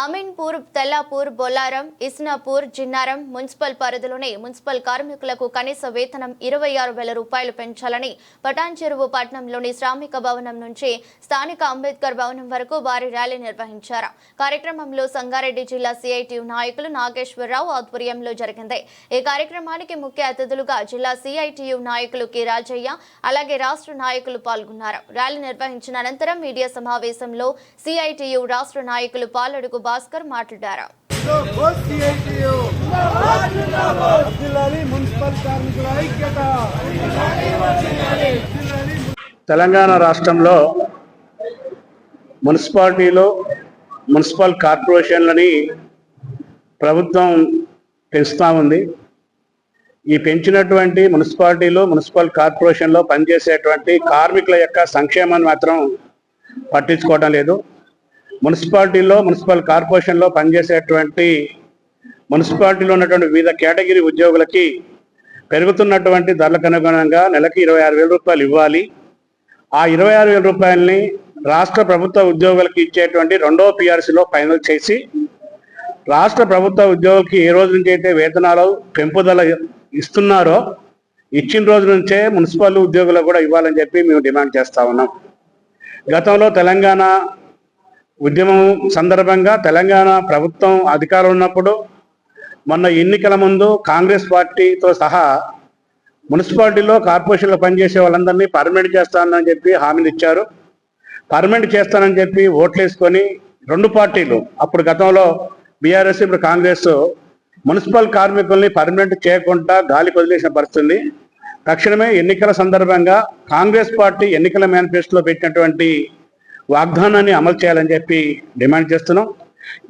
Ameenpur Tellapur Bollaram Isnapur Jinnaram municipal పరిధిలోని municipal కార్మికులకు కనీస వేతనం ఇరవై ఆరు వేల రూపాయలు పెంచాలని పటాన్ చెరువు పట్టణంలోని శ్రామిక భవనం నుంచి స్థానిక అంబేద్కర్ భవనం వరకు భారీ ర్యాలీ నిర్వహించారు. కార్యక్రమంలో సంగారెడ్డి జిల్లా సిఐటియు నాయకులు నాగేశ్వరరావు ఆధ్వర్యంలో జరిగింది. ఈ కార్యక్రమానికి ముఖ్య అతిథులుగా జిల్లా సిఐటియు నాయకులు కె రాజయ్య అలాగే రాష్ట్ర నాయకులు పాల్గొన్నారు. ర్యాలీ నిర్వహించిన అనంతరం మీడియా సమావేశంలో సిఐటియు రాష్ట్ర నాయకులు పాలడుగు భాస్కర్ మాట్లాడారు. తెలంగాణ రాష్ట్రంలో మున్సిపాలిటీలు మున్సిపల్ కార్పొరేషన్లని ప్రభుత్వం పెంచుతూ ఉంది. ఈ పెంచినటువంటి మున్సిపాలిటీలు మున్సిపల్ కార్పొరేషన్లో పనిచేసేటువంటి కార్మికుల యొక్క సంక్షేమాన్ని మాత్రం పట్టించుకోవడం లేదు. మున్సిపాలిటీలో మున్సిపల్ కార్పొరేషన్లో పనిచేసేటువంటి మున్సిపాలిటీలో ఉన్నటువంటి వివిధ కేటగిరీ ఉద్యోగులకి పెరుగుతున్నటువంటి ధరలకు అనుగుణంగా నెలకి ఇరవై ఆరు వేల రూపాయలు ఇవ్వాలి. ఆ ఇరవై ఆరు వేల రూపాయలని రాష్ట్ర ప్రభుత్వ ఉద్యోగులకు ఇచ్చేటువంటి రెండో పిఆర్సీలో ఫైనల్ చేసి రాష్ట్ర ప్రభుత్వ ఉద్యోగులకి ఏ రోజు నుంచి అయితే వేతనాలు పెంపుదల ఇస్తున్నారో ఇచ్చిన రోజు నుంచే మున్సిపల్ ఉద్యోగులకు కూడా ఇవ్వాలని చెప్పి మేము డిమాండ్ చేస్తా ఉన్నాం. గతంలో తెలంగాణ ఉద్యమం సందర్భంగా తెలంగాణ ప్రభుత్వం అధికారం ఉన్నప్పుడు మొన్న ఎన్నికల ముందు కాంగ్రెస్ పార్టీతో సహా మున్సిపాలిటీలో కార్పొరేషన్లో పనిచేసే వాళ్ళందరినీ పర్మనెంట్ చేస్తానని చెప్పి హామీలు ఇచ్చారు. పర్మనెంట్ చేస్తానని చెప్పి ఓట్లు వేసుకొని రెండు పార్టీలు అప్పుడు గతంలో బీఆర్ఎస్ ఇప్పుడు కాంగ్రెస్ మున్సిపల్ కార్మికుల్ని పర్మనెంట్ చేయకుండా గాలి వదిలేసిన పరిస్థితుంది. తక్షణమే ఎన్నికల సందర్భంగా కాంగ్రెస్ పార్టీ ఎన్నికల మేనిఫెస్టోలో పెట్టినటువంటి వాగ్దానాన్ని అమలు చేయాలని చెప్పి డిమాండ్ చేస్తున్నాం.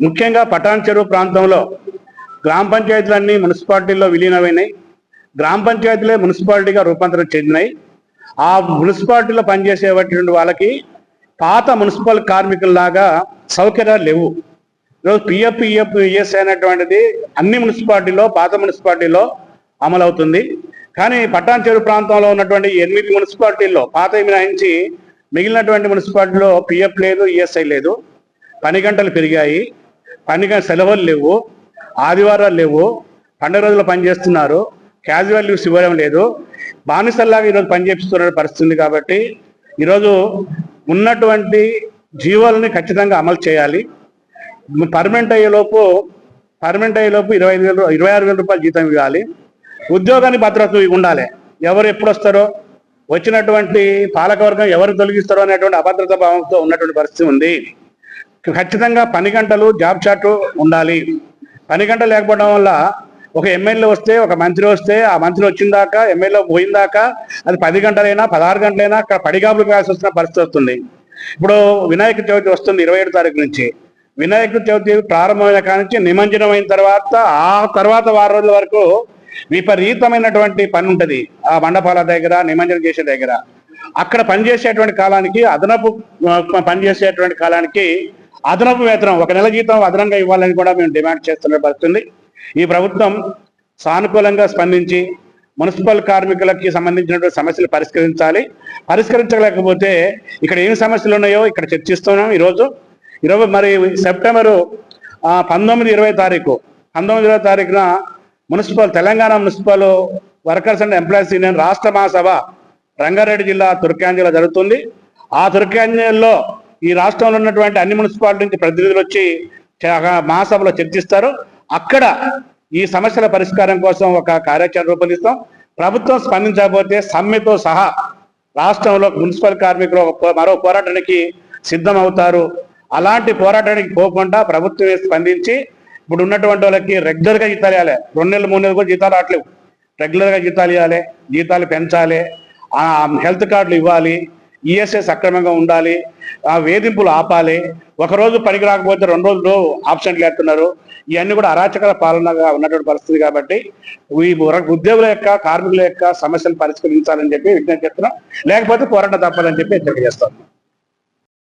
ముఖ్యంగా పటాన్ చెరువు ప్రాంతంలో గ్రామ పంచాయతీలన్నీ మున్సిపాలిటీల్లో విలీనమైనాయి. గ్రామ పంచాయతీలే మున్సిపాలిటీగా రూపాంతరం చెందినాయి. ఆ మున్సిపాలిటీలో పనిచేసేటువంటి వాళ్ళకి పాత మున్సిపల్ కార్మికుల్లాగా సౌకర్యాలు లేవు. ఈరోజు పిఎఫ్ ఈఎఫ్ ఈఎస్ అనేటువంటిది అన్ని మున్సిపాలిటీలో పాత మున్సిపాలిటీలో అమలవుతుంది. కానీ పట్టాన్ చెరువు ప్రాంతంలో ఉన్నటువంటి ఎనిమిది మున్సిపాలిటీల్లో పాత మినహాయించి మిగిలినటువంటి మున్సిపాలిటీలో పిఎఫ్ లేదు ఈఎస్ఐ లేదు. పని గంటలు పెరిగాయి. పని గంట సెలవులు లేవు. ఆదివారాలు లేవు. పండుగ రోజులు పనిచేస్తున్నారు క్యాజువల్ లీవ్స్ ఇవ్వడం లేదు. బానిసల్లాగా ఈరోజు పనిచేపిస్తున్న పరిస్థితి ఉంది కాబట్టి ఈరోజు ఉన్నటువంటి జీవోలని ఖచ్చితంగా అమలు చేయాలి. పర్మనెంట్ అయ్యేలోపు పర్మనెంట్ అయ్యేలోపు ఇరవై ఐదు వేలు ఇరవై ఆరు వేల రూపాయలు జీతం ఇవ్వాలి. ఉద్యోగానికి భద్రత ఉండాలి. ఎవరు ఎప్పుడు వస్తారో వచ్చినటువంటి పాలకవర్గం ఎవరు తొలగిస్తారో అనేటువంటి అభద్రత భావంతో ఉన్నటువంటి పరిస్థితి ఉంది. ఖచ్చితంగా పని గంటలు జాబ్ చార్ట్ ఉండాలి. పని గంట లేకపోవడం వల్ల ఒక ఎమ్మెల్యే వస్తే ఒక మంత్రి వస్తే ఆ మంత్రి వచ్చిన దాకా ఎమ్మెల్యే పోయిన దాకా అది పది గంటలైనా పదహారు గంటలైనా అక్కడ పడిగాపులు కాల్సి వస్తున్న పరిస్థితి వస్తుంది. ఇప్పుడు వినాయక చవితి వస్తుంది ఇరవై ఏడు తారీఖు నుంచి. వినాయక చవితి ప్రారంభమైన కానించి నుంచి నిమజ్జనం అయిన తర్వాత ఆ తర్వాత వారం రోజుల వరకు విపరీతమైనటువంటి పని ఉంటుంది. ఆ మండపాల దగ్గర నిమజ్జనం చేసే దగ్గర. అక్కడ పనిచేసేటువంటి కాలానికి అదనపు పనిచేసేటువంటి కాలానికి అదనపు వేతనం ఒక నెల జీతం అదనంగా ఇవ్వాలని కూడా మేము డిమాండ్ చేస్తున్న పరిస్థితుంది ఈ ప్రభుత్వం సానుకూలంగా స్పందించి మున్సిపల్ కార్మికులకి సంబంధించినటువంటి సమస్యలు పరిష్కరించాలి. పరిష్కరించలేకపోతే ఇక్కడ ఏమి సమస్యలు ఉన్నాయో ఇక్కడ చర్చిస్తున్నాం ఈరోజు. ఇరవై మరి సెప్టెంబరు పంతొమ్మిది ఇరవై తారీఖు. పంతొమ్మిది ఇరవై తారీఖున municipal Telangana municipal workers and employees union రాష్ట్ర మహాసభ రంగారెడ్డి జిల్లా తుర్కాంజలో జరుగుతుంది. ఆ తుర్కాంజల్లో ఈ రాష్ట్రంలో ఉన్నటువంటి అన్ని మున్సిపాలిటీ నుంచి ప్రతినిధులు వచ్చి మహాసభలో చర్చిస్తారు. అక్కడ ఈ సమస్యల పరిష్కారం కోసం ఒక కార్యాచరణ రూపొందిస్తాం. ప్రభుత్వం స్పందించకపోతే సమ్మెతో సహా రాష్ట్రంలో మున్సిపల్ కార్మికులు మరో పోరాటానికి సిద్ధం అవుతారు అలాంటి పోరాటానికి పోకుండా ప్రభుత్వమే స్పందించి ఇప్పుడు ఉన్నటువంటి వాళ్ళకి రెగ్యులర్గా జీతాలు ఇవ్వాలి. రెండు నెలలు మూడు నెలలు కూడా జీతాలు రావట్లేవు. రెగ్యులర్గా జీతాలు ఇవ్వాలి జీతాలు పెంచాలి హెల్త్ కార్డులు ఇవ్వాలి ఈఎస్ఐ సక్రమంగా ఉండాలి ఆ వేధింపులు ఆపాలి. ఒకరోజు పనికి రాకపోతే రెండు రోజులు ఆప్షన్లు వేస్తున్నారు. ఇవన్నీ కూడా అరాచకర పాలనగా ఉన్నటువంటి పరిస్థితి కాబట్టి ఈ ఉద్యోగుల యొక్క కార్మికుల యొక్క సమస్యలు పరిష్కరించాలని చెప్పి విజ్ఞప్తి చేస్తున్నాం. లేకపోతే పోరాటం తప్పాలని చెప్పి హెచ్చరిక చేస్తాం.